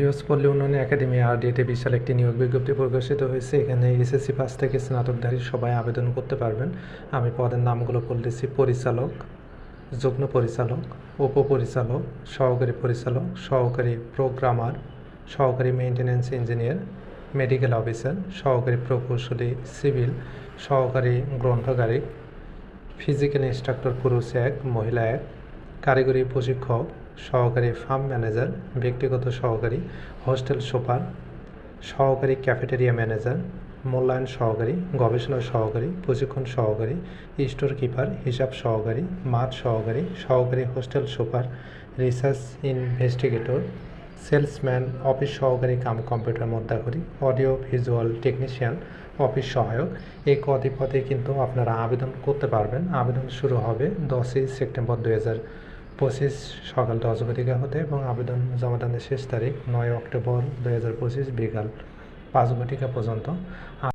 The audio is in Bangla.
বৃহস্পল্লী উন্নয়ন একাডেমি আরডিএতে বিশাল একটি নিয়োগ বিজ্ঞপ্তি প্রকাশিত হয়েছে। এখানে এসএসসি পাস থেকে স্নাতকধারী সবাই আবেদন করতে পারবেন। আমি পদের নামগুলো বলতেছি পরিচালক, যুগ্ম পরিচালক, উপপরিচালক, সহকারী পরিচালক, সহকারী প্রোগ্রামার, সহকারী মেইনটেন্যান্স ইঞ্জিনিয়ার, মেডিকেল অফিসার, সহকারী প্রকৌশলী, সিভিল, সহকারী গ্রন্থকারী ফিজিক্যাল ইনস্ট্রাক্টর পুরুষ এক, মহিলা এক, কারিগরি প্রশিক্ষক সহকারী ফার্ম ম্যানেজার, ব্যক্তিগত সহকারী, হোস্টেল সুপার, সহকারী ক্যাফেটেরিয়া ম্যানেজার, মূল্যায়ন সহকারী, গবেষণা সহকারী, প্রশিক্ষণ সহকারী, স্টোর কিপার, হিসাব সহকারী, মাঠ সহকারী সহকারী hostel super, research investigator, salesman, office সহকারী কাম কম্পিউটার মধ্যাকরী, অডিও, ভিজুয়াল টেকনিশিয়ান, অফিস সহায়ক। এই কটি পদে কিন্তু আপনারা আবেদন করতে পারবেন। আবেদন শুরু হবে দশই সেপ্টেম্বর দু হাজার পঁচিশ সকাল দশ ঘটিকা হতে এবং আবেদন জমাদানের শেষ তারিখ নয় অক্টোবর দু হাজার পঁচিশ বিকাল পাঁচ ঘটিকা পর্যন্ত।